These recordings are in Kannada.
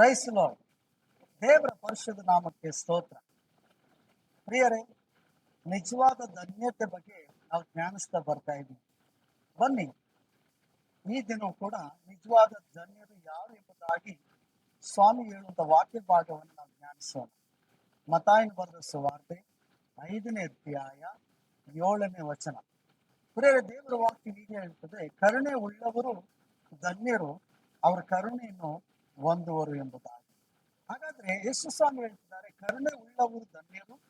ಕ್ರೈಸ್ತಲೋ ದೇವರ ಪರಿಶುದ್ಧ ನಾಮಕ್ಕೆ ಸ್ತೋತ್ರ. ಪ್ರಿಯರೇ, ನಿಜವಾದ ಧನ್ಯತೆ ಬಗ್ಗೆ ನಾವು ಜ್ಞಾನಿಸ್ತಾ ಬರ್ತಾ ಇದ್ದೀವಿ. ಬನ್ನಿ, ಈ ದಿನವೂ ಕೂಡ ನಿಜವಾದ ಧನ್ಯರು ಯಾರು ಎಂಬುದಾಗಿ ಸ್ವಾಮಿ ಹೇಳುವಂತ ವಾಕ್ಯ ಭಾಗವನ್ನು ನಾವು ಜ್ಞಾನಿಸೋಣ ಮತಾಯನ್ ಬರೆದ ಸುವಾರ್ತೆ, ಐದನೇ ಅಧ್ಯಾಯ, ಏಳನೇ ವಚನ. ಪ್ರಿಯರೇ, ದೇವರ ವಾಕ್ಯ ಹೀಗೆ ಹೇಳ್ತದೆ ಕರುಣೆ ಉಳ್ಳವರು ಧನ್ಯರು, ಅವರ ಕರುಣೆಯನ್ನು ಹೊಂದುವರು ಎಂಬುದಾಗಿ. ಹಾಗಾದ್ರೆ ಯೇಸು ಸ್ವಾಮಿ ಹೇಳ್ತಿದ್ದಾರೆ ಕರುಣೆ ಉಳ್ಳವರು ಧನ್ಯರು,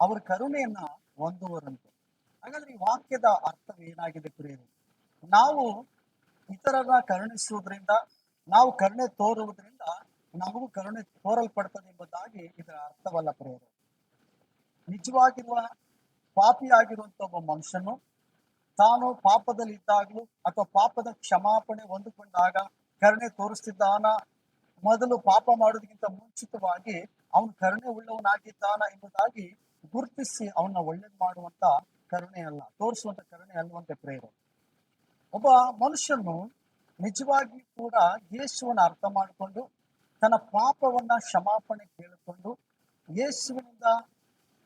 ಅವರ ಕರುಣೆಯನ್ನ ಹೊಂದುವರಂತೆ. ಹಾಗಾದ್ರೆ ಈ ವಾಕ್ಯದ ಅರ್ಥವೇನಾಗಿದೆ ಪ್ರಿಯರು? ನಾವು ಇತರರ ಕರುಣಿಸುವುದರಿಂದ, ನಾವು ಕರುಣೆ ತೋರುವುದರಿಂದ ನಮಗೂ ಕರುಣೆ ತೋರಲ್ಪಡ್ತದೆ ಎಂಬುದಾಗಿ ಇದರ ಅರ್ಥವಲ್ಲ ಪ್ರಿಯರು. ನಿಜವಾಗಿರುವ ಪಾಪಿಯಾಗಿರುವಂತ ಒಬ್ಬ ಮನುಷ್ಯನು ತಾನು ಪಾಪದಲ್ಲಿ ಇದ್ದಾಗಲೂ ಅಥವಾ ಪಾಪದ ಕ್ಷಮಾಪಣೆ ಹೊಂದಿಕೊಂಡಾಗ ಕರುಣೆ ತೋರಿಸ್ತಿದ್ದಾನ? ಮೊದಲು ಪಾಪ ಮಾಡೋದಕ್ಕಿಂತ ಮುಂಚಿತವಾಗಿ ಅವನು ಕರುಣೆ ಉಳ್ಳವನಾಗಿದ್ದಾನ ಎಂಬುದಾಗಿ ಗುರುತಿಸಿ ಅವನ್ನ ಒಳ್ಳೇದು ಮಾಡುವಂತ ಕರುಣೆ ಅಲ್ಲ, ತೋರಿಸುವಂತ ಕರುಣೆ ಅಲ್ಲವಂತೆ ಪ್ರೇರು ಒಬ್ಬ ಮನುಷ್ಯನು ನಿಜವಾಗಿ ಕೂಡ ಯೇಸುವನ್ನ ಅರ್ಥ ಮಾಡಿಕೊಂಡು ತನ್ನ ಪಾಪವನ್ನ ಕ್ಷಮಾಪಣೆ ಕೇಳಿಕೊಂಡು ಯೇಸುವಿನಿಂದ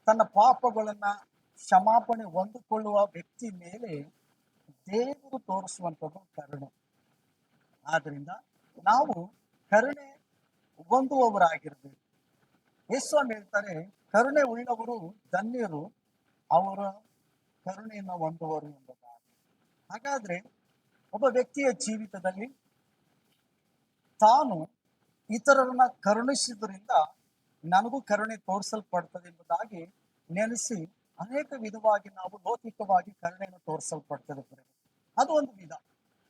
ತನ್ನ ಪಾಪಗಳನ್ನ ಕ್ಷಮಾಪಣೆ ಹೊಂದಿಕೊಳ್ಳುವ ವ್ಯಕ್ತಿ ಮೇಲೆ ದೇವರು ತೋರಿಸುವಂಥದ್ದು ಕರುಣೆ. ಆದ್ರಿಂದ ನಾವು ಕರುಣೆ ಹೊಂದುವವರಾಗಿರ್ಬೇಕು. ಯೇಸ್ವಾಮಿ ಹೇಳ್ತಾರೆ, ಕರುಣೆ ಉಳ್ಳವರು ಧನ್ಯರು, ಅವರ ಕರುಣೆಯನ್ನು ಹೊಂದುವರು ಎಂಬುದಾಗಿ. ಹಾಗಾದ್ರೆ ಒಬ್ಬ ವ್ಯಕ್ತಿಯ ಜೀವಿತದಲ್ಲಿ ತಾನು ಇತರರನ್ನ ಕರುಣಿಸಿದ್ರಿಂದ ನನಗೂ ಕರುಣೆ ತೋರಿಸಲ್ಪಡ್ತದೆ ಎಂಬುದಾಗಿ ನೆನೆಸಿ ಅನೇಕ ವಿಧವಾಗಿ ನಾವು ಲೌಕಿಕವಾಗಿ ಕರುಣೆಯನ್ನು ತೋರಿಸಲ್ಪಡ್ತದೆ. ಅದು ಒಂದು ವಿಧ.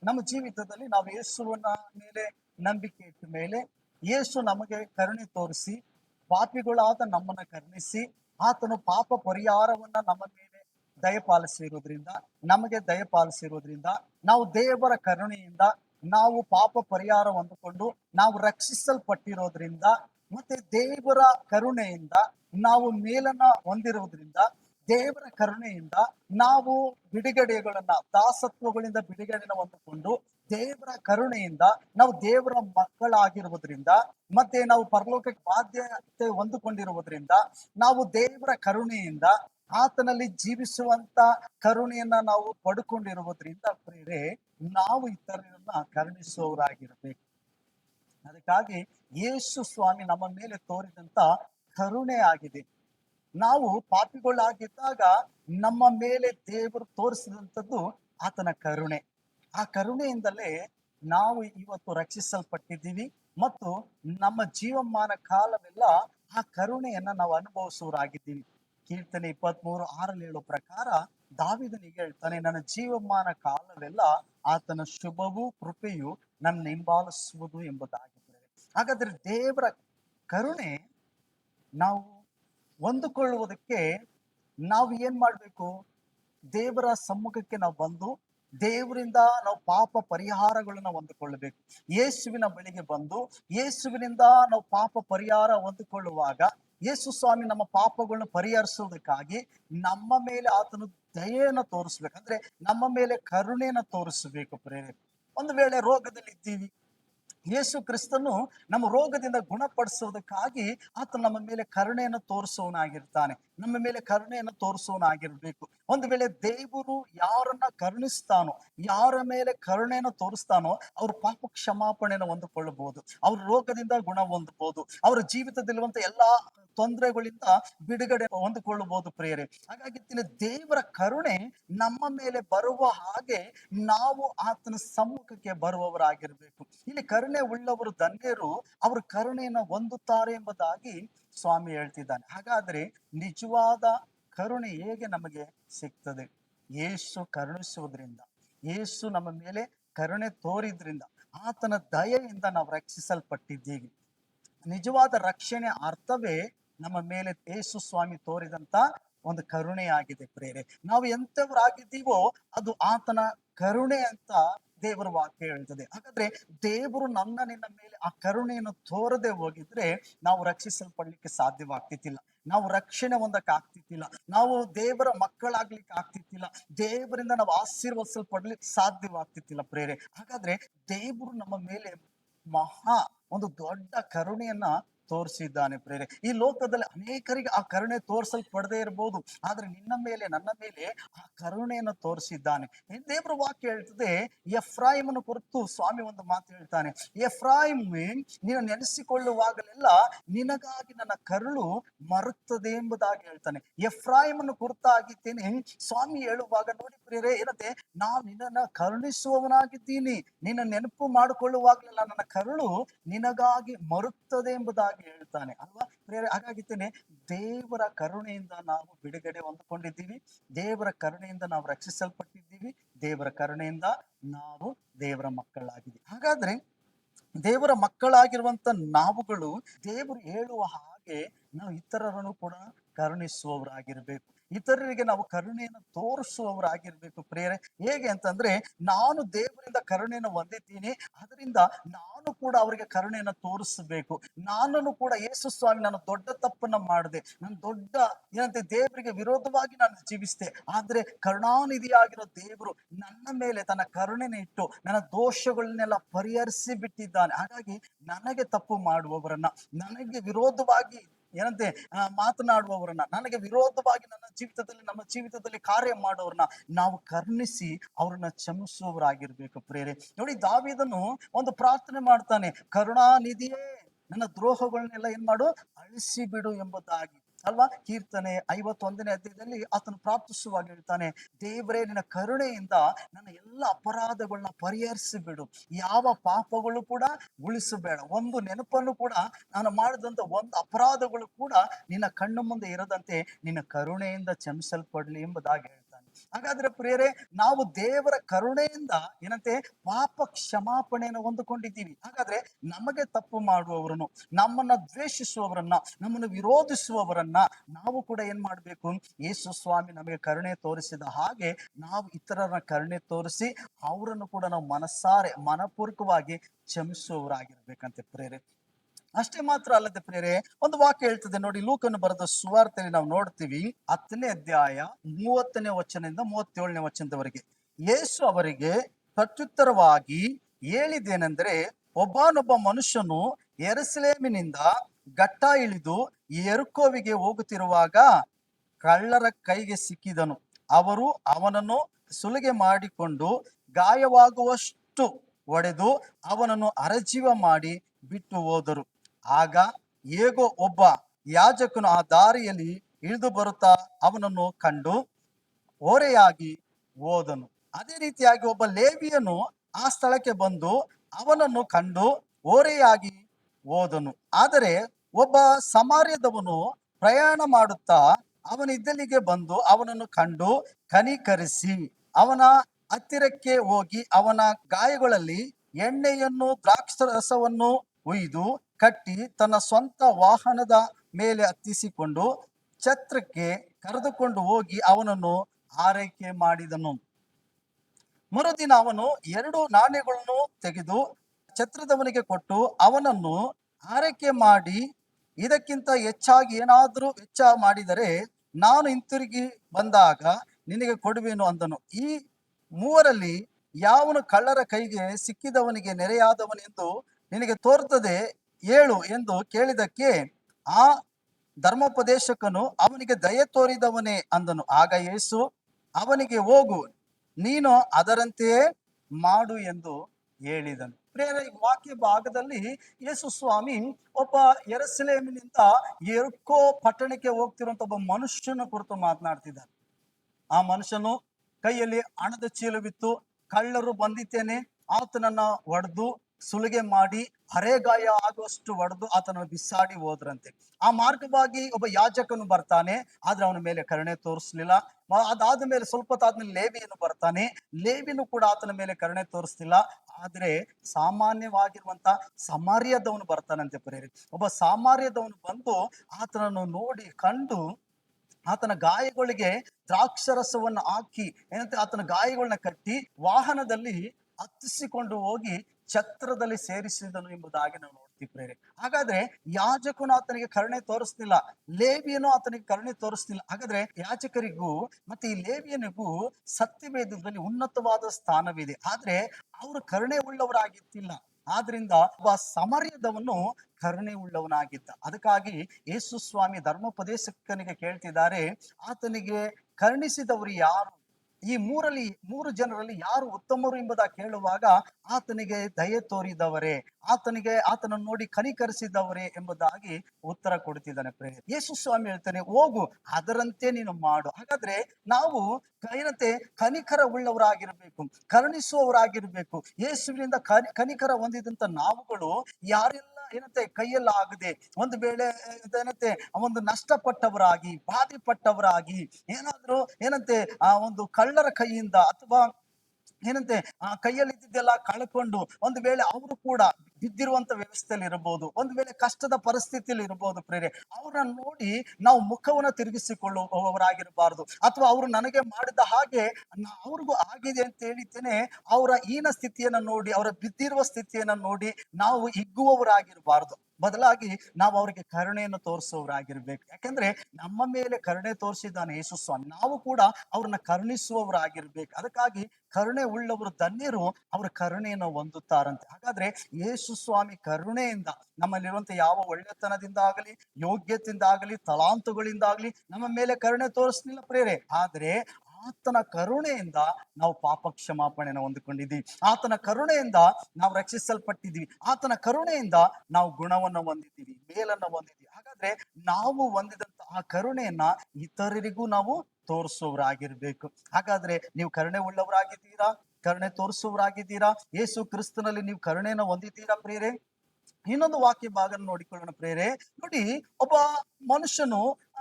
ನಮ್ಮ ಜೀವಿತದಲ್ಲಿ ನಾವು ಯೇಸುವನ್ನ ಮೇಲೆ ನಂಬಿಕೆ ಇಟ್ಟ ಮೇಲೆ ಯೇಸು ನಮಗೆ ಕರುಣೆ ತೋರಿಸಿ, ಪಾಪಿಗಳಾದ ನಮ್ಮನ್ನ ಕರುಣಿಸಿ, ಆತನು ಪಾಪ ಪರಿಹಾರವನ್ನ ನಮ್ಮ ಮೇಲೆ ದಯಪಾಲಿಸಿರೋದ್ರಿಂದ ನಮಗೆ ದಯಪಾಲಿಸಿರೋದ್ರಿಂದ ನಾವು ದೇವರ ಕರುಣೆಯಿಂದ, ನಾವು ಪಾಪ ಪರಿಹಾರ ಹೊಂದಿಕೊಂಡು ನಾವು ರಕ್ಷಿಸಲ್ಪಟ್ಟಿರೋದ್ರಿಂದ, ಮತ್ತೆ ದೇವರ ಕರುಣೆಯಿಂದ, ನಾವು ಮೇಲನ್ನ ಹೊಂದಿರುವುದರಿಂದ ದೇವರ ಕರುಣೆಯಿಂದ ನಾವು ಬಿಡುಗಡೆಗಳನ್ನ, ದಾಸತ್ವಗಳಿಂದ ಬಿಡುಗಡೆನ ಹೊಂದಿಕೊಂಡು ದೇವರ ಕರುಣೆಯಿಂದ ನಾವು ದೇವರ ಮಕ್ಕಳಾಗಿರುವುದರಿಂದ, ಮತ್ತೆ ನಾವು ಪರಲೋಕಕ್ಕೆ ಬಾಧ್ಯತೆ ಹೊಂದಿಕೊಂಡಿರುವುದರಿಂದ, ನಾವು ದೇವರ ಕರುಣೆಯಿಂದ ಆತನಲ್ಲಿ ಜೀವಿಸುವಂತ ಕರುಣೆಯನ್ನ ನಾವು ಪಡ್ಕೊಂಡಿರುವುದರಿಂದ ಪ್ರೇರೆ ನಾವು ಇತರರನ್ನ ಕರುಣಿಸುವವರಾಗಿರಬೇಕು. ಅದಕ್ಕಾಗಿ ಯೇಸು ಸ್ವಾಮಿ ನಮ್ಮ ಮೇಲೆ ತೋರಿದಂತ ಕರುಣೆ ಆಗಿದೆ. ನಾವು ಪಾಪಿಗಳಾಗಿದ್ದಾಗ ನಮ್ಮ ಮೇಲೆ ದೇವರು ತೋರಿಸಿದಂಥದ್ದು ಆತನ ಕರುಣೆ. ಆ ಕರುಣೆಯಿಂದಲೇ ನಾವು ಇವತ್ತು ರಕ್ಷಿಸಲ್ಪಟ್ಟಿದ್ದೀವಿ ಮತ್ತು ನಮ್ಮ ಜೀವಮಾನ ಕಾಲವೆಲ್ಲ ಆ ಕರುಣೆಯನ್ನ ನಾವು ಅನುಭವಿಸುವರಾಗಿದ್ದೀವಿ ಕೀರ್ತನೆ ಇಪ್ಪತ್ಮೂರು ಆರಲ್ಲಿ ಹೇಳೋ ಪ್ರಕಾರ ದಾವಿದನಿಗೆ ಹೇಳ್ತಾನೆ, ನನ್ನ ಜೀವಮಾನ ಕಾಲವೆಲ್ಲ ಆತನ ಶುಭವೂ ಕೃಪೆಯು ನನ್ನ ಹಿಂಬಾಲಿಸುವುದು ಎಂಬುದಾಗಿದೆ ಹಾಗಾದ್ರೆ ದೇವರ ಕರುಣೆ ನಾವು ಹೊಂದಿಕೊಳ್ಳುವುದಕ್ಕೆ ನಾವು ಏನ್ ಮಾಡಬೇಕು? ದೇವರ ಸಮ್ಮುಖಕ್ಕೆ ನಾವು ಬಂದು ದೇವರಿಂದ ನಾವು ಪಾಪ ಪರಿಹಾರಗಳನ್ನ ಹೊಂದಿಕೊಳ್ಳಬೇಕು. ಯೇಸುವಿನ ಬಳಿಗೆ ಬಂದು ಯೇಸುವಿನಿಂದ ನಾವು ಪಾಪ ಪರಿಹಾರ ಹೊಂದಿಕೊಳ್ಳುವಾಗ ಯೇಸು ಸ್ವಾಮಿ ನಮ್ಮ ಪಾಪಗಳನ್ನ ಪರಿಹರಿಸುವುದಕ್ಕಾಗಿ ನಮ್ಮ ಮೇಲೆ ಆತನು ದಯೆಯನ್ನು ತೋರಿಸ್ಬೇಕು. ಅಂದ್ರೆ ನಮ್ಮ ಮೇಲೆ ಕರುಣೆಯನ್ನ ತೋರಿಸಬೇಕು ಪ್ರೇರೆ. ಒಂದು ವೇಳೆ ರೋಗದಲ್ಲಿ ಇದ್ದೀವಿ ಯೇಸು ಕ್ರಿಸ್ತನು ನಮ್ಮ ರೋಗದಿಂದ ಗುಣಪಡಿಸೋದಕ್ಕಾಗಿ ಆತ ನಮ್ಮ ಮೇಲೆ ಕರುಣೆಯನ್ನು ತೋರಿಸೋನಾಗಿರ್ತಾನೆ ನಮ್ಮ ಮೇಲೆ ಕರುಣೆಯನ್ನು ತೋರಿಸೋನಾಗಿರ್ಬೇಕು ಒಂದು ವೇಳೆ ದೇವರು ಯಾರನ್ನ ಕರುಣಿಸ್ತಾನೋ, ಯಾರ ಮೇಲೆ ಕರುಣೆಯನ್ನು ತೋರಿಸ್ತಾನೋ, ಅವ್ರ ಪಾಪ ಕ್ಷಮಾಪಣೆಯನ್ನು ಹೊಂದಿಕೊಳ್ಳಬಹುದು. ಅವ್ರ ರೋಗದಿಂದ ಗುಣ ಹೊಂದಬಹುದು. ಅವರ ಜೀವಿತದಲ್ಲಿರುವಂತ ಎಲ್ಲಾ ತೊಂದರೆಗಳಿಂದ ಬಿಡುಗಡೆ ಹೊಂದಿಕೊಳ್ಳಬಹುದು ಪ್ರಿಯರೇ. ಹಾಗಾಗಿ ತಿನ್ನ ದೇವರ ಕರುಣೆ ನಮ್ಮ ಮೇಲೆ ಬರುವ ಹಾಗೆ ನಾವು ಆತನ ಸಮ್ಮುಖಕ್ಕೆ ಬರುವವರಾಗಿರ್ಬೇಕು. ಇಲ್ಲಿ ಕರುಣೆ ಉಳ್ಳವರು, ಧನ್ಯರು ಅವ್ರ ಕರುಣೆಯನ್ನು ಹೊಂದುತ್ತಾರೆ ಎಂಬುದಾಗಿ ಸ್ವಾಮಿ ಹೇಳ್ತಿದ್ದಾನೆ. ಹಾಗಾದ್ರೆ ನಿಜವಾದ ಕರುಣೆ ಹೇಗೆ ನಮಗೆ ಸಿಗ್ತದೆ? ಯೇಸು ಕರುಣಿಸುವುದರಿಂದ ಯೇಸು ನಮ್ಮ ಮೇಲೆ ಕರುಣೆ ತೋರಿದ್ರಿಂದ, ಆತನ ದಯೆಯಿಂದ ನಾವು ರಕ್ಷಿಸಲ್ಪಟ್ಟಿದ್ದೀವಿ. ನಿಜವಾದ ರಕ್ಷಣೆ ಅರ್ಥವೇ ನಮ್ಮ ಮೇಲೆ ಯೇಸು ಸ್ವಾಮಿ ತೋರಿದಂತ ಒಂದು ಕರುಣೆ ಆಗಿದೆ ಪ್ರೇರೆ ನಾವು ಎಂಥವ್ರಾಗಿದ್ದೀವೋ ಅದು ಆತನ ಕರುಣೆ ಅಂತ ದೇವರ ವಾಕ್ಯ ಹೇಳ್ತದೆ ಹಾಗಾದ್ರೆ ದೇವರು ನನ್ನ ನಿನ್ನ ಮೇಲೆ ಆ ಕರುಣೆಯನ್ನು ತೋರದೆ ಹೋಗಿದ್ರೆ ನಾವು ರಕ್ಷಿಸಲ್ಪಡ್ಲಿಕ್ಕೆ ಸಾಧ್ಯವಾಗ್ತಿತ್ತಿಲ್ಲ. ನಾವು ರಕ್ಷಣೆ ಹೊಂದಕ್ಕೆ ಆಗ್ತಿತ್ತಿಲ್ಲ ನಾವು ದೇವರ ಮಕ್ಕಳಾಗ್ಲಿಕ್ಕೆ ಆಗ್ತಿತ್ತಿಲ್ಲ. ದೇವರಿಂದ ನಾವು ಆಶೀರ್ವದಿಸಲ್ಪಡ್ಲಿಕ್ಕೆ ಸಾಧ್ಯವಾಗ್ತಿತ್ತಿಲ್ಲ ಪ್ರೇರೆ ಹಾಗಾದ್ರೆ ದೇವರು ನಮ್ಮ ಮೇಲೆ ಮಹಾ ಒಂದು ದೊಡ್ಡ ಕರುಣೆಯನ್ನ ತೋರಿಸಿದ್ದಾನೆ ಪ್ರೇರೆ. ಈ ಲೋಕದಲ್ಲಿ ಅನೇಕರಿಗೆ ಆ ಕರುಣೆ ತೋರಿಸಲ್ಪಡದೇ ಇರಬಹುದು ಆದ್ರೆ ನಿನ್ನ ಮೇಲೆ, ನನ್ನ ಮೇಲೆ ಆ ಕರುಣೆಯನ್ನು ತೋರಿಸಿದ್ದಾನೆ. ದೇವರು ವಾಕ್ಯ ಹೇಳ್ತದೆ, ಎಫ್ರಾಯಿಮನ ಕುರಿತು ಸ್ವಾಮಿ ಒಂದು ಮಾತು ಹೇಳ್ತಾನೆ, ಎಫ್ರಾಯಿಮ್, ನೀನು ನೆನೆಸಿಕೊಳ್ಳುವಾಗಲೆಲ್ಲ ನಿನಗಾಗಿ ನನ್ನ ಕರುಳು ಮರುತ್ತದೆ ಎಂಬುದಾಗಿ ಹೇಳ್ತಾನೆ. ಎಫ್ರಾಯಿಮನ ಕುರಿತಾಗಿದ್ದೇನೆ. ಸ್ವಾಮಿ ಹೇಳುವಾಗ ನೋಡಿ ಪ್ರಿಯರೇ ಏನಂತೆ? ನಾವು ನಿನ್ನನ್ನ ಕರುಣಿಸುವವನಾಗಿದ್ದೀನಿ. ನಿನ್ನ ನೆನಪು ಮಾಡಿಕೊಳ್ಳುವಾಗಲೆಲ್ಲ ನನ್ನ ಕರುಳು ನಿನಗಾಗಿ ಮರುತ್ತದೆ ಎಂಬುದಾಗಿ ಹೇಳ್ತಾನೆ, ಅಲ್ವಾ? ಹಾಗಾಗಿ ಹಾಗಾಗಿದ್ದೇನೆ ದೇವರ ಕರುಣೆಯಿಂದ ನಾವು ಬಿಡುಗಡೆ ಹೊಂದಿಕೊಂಡಿದ್ದೀವಿ, ದೇವರ ಕರುಣೆಯಿಂದ ನಾವು ರಕ್ಷಿಸಲ್ಪಟ್ಟಿದ್ದೀವಿ, ದೇವರ ಕರುಣೆಯಿಂದ ನಾವು ದೇವರ ಮಕ್ಕಳಾಗಿದ್ದೀವಿ. ಹಾಗಾದ್ರೆ, ದೇವರ ಮಕ್ಕಳಾಗಿರುವಂತ ನಾವುಗಳು ದೇವರು ಹೇಳುವ ಹಾಗೆ ನಾವು ಇತರರನ್ನು ಕೂಡ ಕರುಣಿಸುವವರಾಗಿರ್ಬೇಕು. ಇತರರಿಗೆ ನಾವು ಕರುಣೆಯನ್ನು ತೋರಿಸುವವರಾಗಿರ್ಬೇಕು ಪ್ರೇರೆ ಹೇಗೆ ಅಂತಂದ್ರೆ, ನಾನು ದೇವರಿಂದ ಕರುಣೆಯನ್ನು ಹೊಂದಿದ್ದೀನಿ, ಅದರಿಂದ ನಾನು ಕೂಡ ಅವರಿಗೆ ಕರುಣೆಯನ್ನು ತೋರಿಸಬೇಕು. ನಾನು ಕೂಡ ಯೇಸು ಸ್ವಾಮಿ ನಾನು ದೊಡ್ಡ ತಪ್ಪನ್ನ ಮಾಡಿದೆ. ನಾನು ದೊಡ್ಡ ಏನಂತೆ, ದೇವರಿಗೆ ವಿರೋಧವಾಗಿ ನಾನು ಜೀವಿಸಿದೆ. ಆದ್ರೆ ಕರುಣಾನಿಧಿಯಾಗಿರೋ ದೇವರು ನನ್ನ ಮೇಲೆ ತನ್ನ ಕರುಣೆನ ಇಟ್ಟು ನನ್ನ ದೋಷಗಳನ್ನೆಲ್ಲ ಪರಿಹರಿಸಿ ಬಿಟ್ಟಿದ್ದಾನೆ ಹಾಗಾಗಿ ನನಗೆ ತಪ್ಪು ಮಾಡುವವರನ್ನ, ನನಗೆ ವಿರೋಧವಾಗಿ ಏನಂತೆ ಮಾತನಾಡುವವರನ್ನ, ನನಗೆ ವಿರೋಧವಾಗಿ ನನ್ನ ಜೀವಿತದಲ್ಲಿ, ನಮ್ಮ ಜೀವಿತದಲ್ಲಿ ಕಾರ್ಯ ಮಾಡೋರನ್ನ ನಾವು ಕರ್ಣಿಸಿ ಅವ್ರನ್ನ ಕ್ಷಮಿಸುವವರಾಗಿರ್ಬೇಕು ಪ್ರೇರೆ. ನೋಡಿ, ದಾವಿದನು ಒಂದು ಪ್ರಾರ್ಥನೆ ಮಾಡ್ತಾನೆ, ಕರುಣಾನಿಧಿಯೇ, ನನ್ನ ದ್ರೋಹಗಳನ್ನೆಲ್ಲ ಏನ್ ಮಾಡು ಅಳಿಸಿ ಬಿಡು ಎಂಬುದಾಗಿ. ಅಲ್ವಾ? ಕೀರ್ತನೆ ಐವತ್ತೊಂದನೇ ಅಧ್ಯಾಯದಲ್ಲಿ ಆತನು ಪ್ರಾರ್ಥಿಸುವಾಗ ಹೇಳ್ತಾನೆ ದೇವರೇ, ನಿನ್ನ ಕರುಣೆಯಿಂದ ನನ್ನ ಎಲ್ಲ ಅಪರಾಧಗಳನ್ನ ಪರಿಹರಿಸಿ ಬಿಡು ಯಾವ ಪಾಪಗಳು ಕೂಡ ಉಳಿಸಬೇಡ. ಒಂದು ನೆನಪನ್ನು ಕೂಡ ನಾನು ಮಾಡಿದಂತ ಒಂದು ಅಪರಾಧಗಳು ಕೂಡ ನಿನ್ನ ಕಣ್ಣು ಮುಂದೆ ಇರದಂತೆ ನಿನ್ನ ಕರುಣೆಯಿಂದ ಕ್ಷಮಿಸಲ್ಪಡ್ಲಿ ಎಂಬುದಾಗಿ ಹಾಗಾದ್ರೆ ಪ್ರಿಯರೇ, ನಾವು ದೇವರ ಕರುಣೆಯಿಂದ ಏನಂತೆ ಪಾಪ ಕ್ಷಮಾಪಣೆಯನ್ನು ಹೊಂದಿಕೊಂಡಿದ್ದೀವಿ. ಹಾಗಾದ್ರೆ ನಮಗೆ ತಪ್ಪು ಮಾಡುವವರನ್ನು, ನಮ್ಮನ್ನ ದ್ವೇಷಿಸುವವರನ್ನ, ನಮ್ಮನ್ನು ವಿರೋಧಿಸುವವರನ್ನ ನಾವು ಕೂಡ ಏನ್ ಮಾಡ್ಬೇಕು? ಯೇಸು ಸ್ವಾಮಿ ನಮಗೆ ಕರುಣೆ ತೋರಿಸಿದ ಹಾಗೆ ನಾವು ಇತರರ ಕರುಣೆ ತೋರಿಸಿ ಅವರನ್ನು ಕೂಡ ನಾವು ಮನಸ್ಸಾರೆ ಮನಪೂರ್ವಕವಾಗಿ ಕ್ಷಮಿಸುವವರಾಗಿರ್ಬೇಕಂತೆ ಪ್ರೇರೆ ಅಷ್ಟೇ ಮಾತ್ರ ಅಲ್ಲದೆ ಪ್ರೇರೆ, ಒಂದು ವಾಕ್ಯ ಹೇಳ್ತದೆ ನೋಡಿ, ಲೂಕನ್ನು ಬರೆದ ಸುವಾರ್ತೆಯಲ್ಲಿ ನಾವು ನೋಡ್ತೀವಿ, ಹತ್ತನೇ ಅಧ್ಯಾಯ ಮೂವತ್ತನೇ ವಚನದಿಂದ ಮೂವತ್ತೇಳನೇ ವಚನದವರೆಗೆ. ಯೇಸು ಅವರಿಗೆ ಪ್ರತ್ಯುತ್ತರವಾಗಿ ಹೇಳಿದೇನೆಂದರೆ ಒಬ್ಬನೊಬ್ಬ ಮನುಷ್ಯನು ಎರಸಲೇಮಿನಿಂದ ಘಟ್ಟ ಇಳಿದು ಎರುಕೋವಿಗೆ ಹೋಗುತ್ತಿರುವಾಗ ಕಳ್ಳರ ಕೈಗೆ ಸಿಕ್ಕಿದನು. ಅವರು ಅವನನ್ನು ಸುಲಿಗೆ ಮಾಡಿಕೊಂಡು ಗಾಯವಾಗುವಷ್ಟು ಒಡೆದು ಅವನನ್ನು ಅರಜೀವ ಮಾಡಿ ಬಿಟ್ಟು ಹೋದರು. ಆಗ ಹೇಗೋ ಒಬ್ಬ ಯಾಜಕನು ಆ ದಾರಿಯಲ್ಲಿ ಇಳಿದು ಬರುತ್ತಾ ಅವನನ್ನು ಕಂಡು ಓರೆಯಾಗಿ ಓದನು ಅದೇ ರೀತಿಯಾಗಿ ಒಬ್ಬ ಲೇವಿಯನು ಆ ಸ್ಥಳಕ್ಕೆ ಬಂದು ಅವನನ್ನು ಕಂಡು ಓರೆಯಾಗಿ ಓದನು ಆದರೆ ಒಬ್ಬ ಸಮಾರ್ಯದವನು ಪ್ರಯಾಣ ಮಾಡುತ್ತಾ ಅವನ ಇದ್ದಲಿಗೆ ಬಂದು ಅವನನ್ನು ಕಂಡು ಕನಿಕರಿಸಿ, ಅವನ ಹತ್ತಿರಕ್ಕೆ ಹೋಗಿ ಅವನ ಗಾಯಗಳಲ್ಲಿ ಎಣ್ಣೆಯನ್ನು ದ್ರಾಕ್ಷರಸವನ್ನು ಉಯ್ದು ಕಟ್ಟಿ ತನ್ನ ಸ್ವಂತ ವಾಹನದ ಮೇಲೆ ಹತ್ತಿಸಿಕೊಂಡು ಛತ್ರಕ್ಕೆ ಕರೆದುಕೊಂಡು ಹೋಗಿ ಅವನನ್ನು ಆರೈಕೆ ಮಾಡಿದನು. ಮರುದಿನ ಅವನು ಎರಡು ನಾಣ್ಯಗಳನ್ನು ತೆಗೆದು ಛತ್ರದವನಿಗೆ ಕೊಟ್ಟು ಅವನನ್ನು ಆರೈಕೆ ಮಾಡಿ ಇದಕ್ಕಿಂತ ಹೆಚ್ಚಾಗಿ ಏನಾದರೂ ವೆಚ್ಚ ಮಾಡಿದರೆ ನಾನು ಹಿಂತಿರುಗಿ ಬಂದಾಗ ನಿನಗೆ ಕೊಡುವೆನು ಅಂದನು. ಈ ಮೂವರಲ್ಲಿ ಯಾವನು ಕಳ್ಳರ ಕೈಗೆ ಸಿಕ್ಕಿದವನಿಗೆ ನೆರೆಯಾದವನೆಂದು ನಿನಗೆ ತೋರ್ತದೆ ಹೇಳು ಎಂದು ಕೇಳಿದಕ್ಕೆ ಆ ಧರ್ಮೋಪದೇಶಕನು ಅವನಿಗೆ ದಯೆ ತೋರಿದವನೇ ಅಂದನು. ಆಗ ಯೇಸು ಅವನಿಗೆ ಹೋಗು, ನೀನು ಅದರಂತೆಯೇ ಮಾಡು ಎಂದು ಹೇಳಿದನು. ಪ್ರೇರ ವಾಕ್ಯ ಭಾಗದಲ್ಲಿ ಯೇಸು ಸ್ವಾಮಿ ಒಬ್ಬ ಎರಸಲೇಮಿನಿಂದ ಎರ್ಕೋ ಪಟ್ಟಣಕ್ಕೆ ಹೋಗ್ತಿರುವಂತ ಒಬ್ಬ ಮನುಷ್ಯನ ಕುರಿತು ಮಾತನಾಡ್ತಿದ್ದಾನೆ ಆ ಮನುಷ್ಯನು ಕೈಯಲ್ಲಿ ಹಣದ ಚೀಲವಿತ್ತು, ಕಳ್ಳರು ಬಂದಿದ್ದೇನೆ, ಆತನನ್ನ ಒಡೆದು ಸುಲಿಗೆ ಮಾಡಿ ಹರೆಗಾಯ ಆಗುವಷ್ಟು ಒಡೆದು ಆತನ ಬಿಸಾಡಿ ಹೋದ್ರಂತೆ. ಆ ಮಾರ್ಗವಾಗಿ ಒಬ್ಬ ಯಾಜಕನು ಬರ್ತಾನೆ, ಆದ್ರೆ ಅವನ ಮೇಲೆ ಕರುಣೆ ತೋರಿಸ್ಲಿಲ್ಲ. ಅದಾದ ಮೇಲೆ ಸ್ವಲ್ಪ ತಾದ್ಮೇಲೆ ಲೇವಿಯನ್ನು ಬರ್ತಾನೆ. ಲೇವಿನೂ ಕೂಡ ಆತನ ಮೇಲೆ ಕರುಣೆ ತೋರಿಸ್ತಿಲ್ಲ ಆದ್ರೆ ಸಾಮಾನ್ಯವಾಗಿರುವಂತ ಸಮಾರ್ಯದವನು ಬರ್ತಾನಂತೆ ಪ್ರೇರಿ. ಒಬ್ಬ ಸಾಮಾರ್ಯದವನು ಬಂದು ಆತನನ್ನು ನೋಡಿ ಕಂಡು ಆತನ ಗಾಯಗಳಿಗೆ ದ್ರಾಕ್ಷರಸವನ್ನು ಹಾಕಿ, ಏನಂತೆ, ಆತನ ಗಾಯಗಳನ್ನ ಕಟ್ಟಿ ವಾಹನದಲ್ಲಿ ಹತ್ತಿಸಿಕೊಂಡು ಹೋಗಿ ಛತ್ರದಲ್ಲಿ ಸೇರಿಸಿದನು ಎಂಬುದಾಗಿ ನಾವು ಪ್ರೇರೆ ಹಾಗಾದ್ರೆ ಯಾಜಕನು ಆತನಿಗೆ ಕರುಣೆ ತೋರಿಸ್ತಿಲ್ಲ, ಲೇವಿಯನು ಆತನಿಗೆ ಕರುಣೆ ತೋರಿಸ್ತಿಲ್ಲ. ಹಾಗಾದ್ರೆ ಯಾಜಕರಿಗೂ ಮತ್ತೆ ಈ ಲೇವಿಯನಿಗೂ ಸತ್ಯವೇದದಲ್ಲಿ ಉನ್ನತವಾದ ಸ್ಥಾನವಿದೆ. ಆದ್ರೆ ಅವರು ಕರುಣೆ ಉಳ್ಳವರಾಗಿತ್ತಿಲ್ಲ ಆದ್ರಿಂದ ಒಬ್ಬ ಸಮರ್ಯದವನು ಕರುಣೆ ಉಳ್ಳವನಾಗಿದ್ದ ಅದಕ್ಕಾಗಿ ಯೇಸು ಸ್ವಾಮಿ ಧರ್ಮೋಪದೇಶಕನಿಗೆ ಕೇಳ್ತಿದ್ದಾರೆ, ಆತನಿಗೆ ಕರುಣಿಸಿದವರು ಯಾರು? ಈ ಮೂರಲ್ಲಿ, ಮೂರು ಜನರಲ್ಲಿ ಯಾರು ಉತ್ತಮರು ಎಂಬುದಾಗಿ ಕೇಳುವಾಗ ಆತನಿಗೆ ದಯೆ ತೋರಿದವರೇ, ಆತನಿಗೆ ಆತನನ್ನು ನೋಡಿ ಕನಿಕರಿಸಿದವರೇ ಎಂಬುದಾಗಿ ಉತ್ತರ ಕೊಡ್ತಿದ್ದಾನೆ ಪ್ರೇರೆ ಯೇಸು ಸ್ವಾಮಿ ಹೇಳ್ತಾನೆ, ಹೋಗು, ಅದರಂತೆ ನೀನು ಮಾಡು. ಹಾಗಾದ್ರೆ ನಾವು ಏನಂತೆ ಕನಿಕರ ಉಳ್ಳವರಾಗಿರ್ಬೇಕು ಕರುಣಿಸುವವರಾಗಿರ್ಬೇಕು. ಯೇಸುವಿನಿಂದ ಕನಿ, ಕನಿಕರ ಹೊಂದಿದಂತ ನಾವುಗಳು ಯಾರೆಲ್ಲ ಏನಂತೆ, ಕೈಯಲ್ಲಾಗದೆ ಒಂದು ವೇಳೆ ಏನಂತೆ, ಒಂದು ನಷ್ಟಪಟ್ಟವರಾಗಿ, ಬಾಧೆಪಟ್ಟವರಾಗಿ, ಏನಾದ್ರೂ ಏನಂತೆ, ಆ ಒಂದು ಕಳ್ಳರ ಕೈಯಿಂದ ಅಥವಾ ಏನಂತೆ, ಆ ಕೈಯಲ್ಲಿ ಇದ್ದಿದ್ದೆಲ್ಲ ಕಳ್ಕೊಂಡು ಒಂದು ವೇಳೆ ಅವರು ಕೂಡ ಬಿದ್ದಿರುವಂತ ವ್ಯವಸ್ಥೆಯಲ್ಲಿ ಇರಬಹುದು, ಒಂದ್ ವೇಳೆ ಕಷ್ಟದ ಪರಿಸ್ಥಿತಿಯಲ್ಲಿ ಇರಬಹುದು ಪ್ರೇರೆ, ಅವ್ರನ್ನ ನೋಡಿ ನಾವು ಮುಖವನ್ನ ತಿರುಗಿಸಿಕೊಳ್ಳುವವರಾಗಿರಬಾರದು. ಅಥವಾ ಅವರು ನನಗೆ ಮಾಡಿದ ಹಾಗೆ ಅವ್ರಿಗೂ ಆಗಿದೆ ಅಂತ ಹೇಳಿದ್ದೇನೆ, ಅವರ ಈನ ಸ್ಥಿತಿಯನ್ನ ನೋಡಿ, ಅವರ ಬಿದ್ದಿರುವ ಸ್ಥಿತಿಯನ್ನ ನೋಡಿ ನಾವು ಹಿಗ್ಗುವವರಾಗಿರಬಾರದು. ಬದಲಾಗಿ ನಾವು ಅವರಿಗೆ ಕರುಣೆಯನ್ನು ತೋರಿಸುವವರಾಗಿರ್ಬೇಕು. ಯಾಕಂದ್ರೆ ನಮ್ಮ ಮೇಲೆ ಕರುಣೆ ತೋರಿಸಿದ್ದಾನೆ ಯೇಸು ಸ್ವಾಮಿ. ನಾವು ಕೂಡ ಅವ್ರನ್ನ ಕರುಣಿಸುವವರಾಗಿರ್ಬೇಕು. ಅದಕ್ಕಾಗಿ ಕರುಣೆ ಉಳ್ಳವರು ಧನ್ಯರು ಅವರ ಕರುಣೆಯನ್ನು ಹೊಂದುತ್ತಾರಂತೆ. ಹಾಗಾದ್ರೆ ಯೇಸು ಸ್ವಾಮಿ ಕರುಣೆಯಿಂದ ನಮ್ಮಲ್ಲಿರುವಂತ ಯಾವ ಒಳ್ಳೆತನದಿಂದ ಆಗಲಿ, ಯೋಗ್ಯತೆಯಿಂದ ಆಗಲಿ, ತಲಾಂತುಗಳಿಂದ ಆಗಲಿ ನಮ್ಮ ಮೇಲೆ ಕರುಣೆ ತೋರಿಸ್ಲಿಲ್ಲ ಪ್ರೇರೆ. ಆದ್ರೆ ಆತನ ಕರುಣೆಯಿಂದ ನಾವು ಪಾಪ ಕ್ಷಮಾಪಣೆಯನ್ನು ಹೊಂದಿಕೊಂಡಿದ್ದೀವಿ. ಆತನ ಕರುಣೆಯಿಂದ ನಾವು ರಕ್ಷಿಸಲ್ಪಟ್ಟಿದ್ದೀವಿ. ಆತನ ಕರುಣೆಯಿಂದ ನಾವು ಗುಣವನ್ನು ಹೊಂದಿದ್ದೀವಿ, ಮೇಲನ್ನ ಹೊಂದಿದ್ದೀವಿ. ಹಾಗಾದ್ರೆ ನಾವು ಹೊಂದಿದಂತ ಆ ಕರುಣೆಯನ್ನ ಇತರರಿಗೂ ನಾವು ತೋರಿಸುವವರಾಗಿರ್ಬೇಕು. ಹಾಗಾದ್ರೆ ನೀವು ಕರುಣೆ ಉಳ್ಳವರಾಗಿದ್ದೀರಾ? ಕರುಣೆ ತೋರಿಸುವವರಾಗಿದ್ದೀರಾ? ಯೇಸು ಕ್ರಿಸ್ತನಲ್ಲಿ ನೀವು ಕರುಣೆಯನ್ನು ಹೊಂದಿದ್ದೀರಾ ಪ್ರೇರೆ ಇನ್ನೊಂದು ವಾಕ್ಯ ಭಾಗ ನೋಡಿಕೊಳ್ಳೋಣ ಪ್ರೇರೆ ನೋಡಿ, ಒಬ್ಬ ಮನುಷ್ಯನು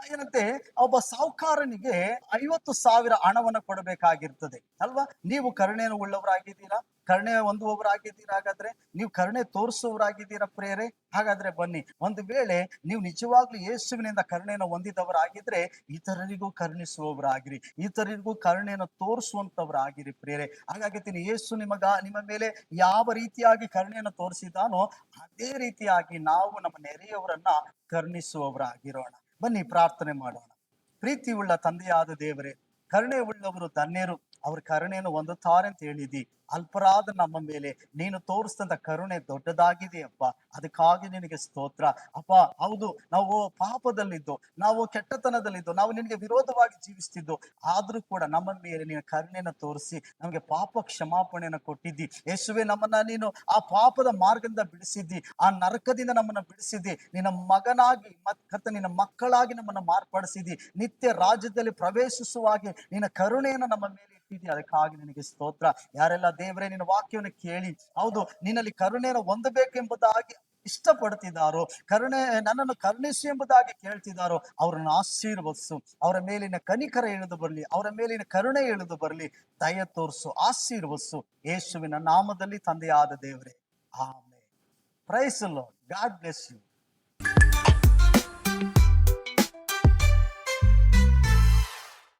ಏನಂತೆ, ಒಬ್ಬ ಸಾಹುಕಾರನಿಗೆ ಐವತ್ತು ಸಾವಿರ ಹಣವನ್ನು ಕೊಡಬೇಕಾಗಿರ್ತದೆ, ಅಲ್ವಾ? ನೀವು ಕರುಣೆಯನ್ನು ಉಳ್ಳವರಾಗಿದ್ದೀರಾ? ಕರುಣೆ ಹೊಂದುವವರಾಗಿದ್ದೀರಾ? ಹಾಗಾದ್ರೆ ನೀವು ಕರುಣೆ ತೋರಿಸುವವರಾಗಿದ್ದೀರಾ ಪ್ರೇರೆ? ಹಾಗಾದ್ರೆ ಬನ್ನಿ, ಒಂದು ವೇಳೆ ನೀವು ನಿಜವಾಗ್ಲೂ ಯೇಸುವಿನಿಂದ ಕರುಣೆಯನ್ನು ಹೊಂದಿದವರಾಗಿದ್ರೆ ಇತರರಿಗೂ ಕರುಣಿಸುವವರಾಗಿರಿ, ಇತರರಿಗೂ ಕರುಣೆಯನ್ನು ತೋರಿಸುವಂತವರಾಗಿರಿ ಪ್ರೇರೆ. ಹಾಗಾಗಿ ಯೇಸು ನಿಮಗ, ನಿಮ್ಮ ಮೇಲೆ ಯಾವ ರೀತಿಯಾಗಿ ಕರುಣೆಯನ್ನು ತೋರಿಸಿದಾನೋ ಅದೇ ರೀತಿಯಾಗಿ ನಾವು ನಮ್ಮ ನೆರೆಯವರನ್ನ ಕರುಣಿಸುವವರಾಗಿರೋಣ. ಬನ್ನಿ ಪ್ರಾರ್ಥನೆ ಮಾಡೋಣ. ಪ್ರೀತಿಯುಳ್ಳ ತಂದೆಯಾದ ದೇವರೇ ಕರುಣೆ ಉಳ್ಳವರು ಧನ್ಯರು. ಅವ್ರ ಕರುಣೆಯನ್ನು ಹೊಂದುತ್ತಾರೆ ಅಂತ ಹೇಳಿದಿ. ಅಲ್ಪರಾದ ನಮ್ಮ ಮೇಲೆ ನೀನು ತೋರಿಸಿದಂತ ಕರುಣೆ ದೊಡ್ಡದಾಗಿದೆ ಅಪ್ಪ. ಅದಕ್ಕಾಗಿ ನಿನಗೆ ಸ್ತೋತ್ರ. ಅಪ್ಪ, ಹೌದು, ನಾವು ಪಾಪದಲ್ಲಿದ್ದು, ನಾವು ಕೆಟ್ಟತನದಲ್ಲಿದ್ದು, ನಾವು ನಿನಗೆ ವಿರೋಧವಾಗಿ ಜೀವಿಸ್ತಿದ್ದು, ಆದ್ರೂ ಕೂಡ ನಮ್ಮ ಮೇಲೆ ನೀನು ಕರುಣೆಯನ್ನು ತೋರಿಸಿ ನಮಗೆ ಪಾಪ ಕ್ಷಮಾಪಣೆಯನ್ನು ಕೊಟ್ಟಿದ್ದಿ. ಯಶುವೆ ನಮ್ಮನ್ನ ನೀನು ಆ ಪಾಪದ ಮಾರ್ಗದಿಂದ ಬಿಡಿಸಿದ್ದಿ. ಆ ನರಕದಿಂದ ನಮ್ಮನ್ನ ಬಿಡಿಸಿದ್ದಿ. ನಿನ್ನ ಮಗನಾಗಿ ಕರ್ತ, ನಿನ್ನ ಮಕ್ಕಳಾಗಿ ನಮ್ಮನ್ನ ಮಾರ್ಪಡಿಸಿದಿ ನಿತ್ಯ ರಾಜ್ಯದಲ್ಲಿ ಪ್ರವೇಶಿಸುವಾಗೆ ನಿನ್ನ ಕರುಣೆಯನ್ನು ನಮ್ಮ ಮೇಲೆ ಇಟ್ಟಿದ್ದಿ ಅದಕ್ಕಾಗಿ ನಿನಗೆ ಸ್ತೋತ್ರ. ಯಾರೆಲ್ಲ ದೇವರೇ, ನಿನ್ನ ವಾಕ್ಯವನ್ನು ಕೇಳಿ, ಹೌದು, ನಿನ್ನಲ್ಲಿ ಕರುಣೆಯನ್ನು ಹೊಂದಬೇಕೆಂಬುದಾಗಿ ಇಷ್ಟಪಡ್ತಿದ್ದಾರೋ, ಕರುಣೆ, ನನ್ನನ್ನು ಕರುಣಿಸು ಎಂಬುದಾಗಿ ಕೇಳ್ತಿದ್ದಾರೋ, ಅವ್ರನ್ನ ಆಶೀರ್ವದಿಸು. ಅವರ ಮೇಲಿನ ಕನಿಕರ ಇಳಿದು ಬರಲಿ, ಅವರ ಮೇಲಿನ ಕರುಣೆ ಇಳಿದು ಬರಲಿ. ದಯ ತೋರಿಸು, ಆಶೀರ್ವದಿಸು. ಯೇಸುವಿನ ನಾಮದಲ್ಲಿ ತಂದೆಯಾದ ದೇವರೇ ಆಮೇಲೆ ಪ್ರೈಸ್ ಗಾಡ್ ಬ್ಲೆಸ್ ಯು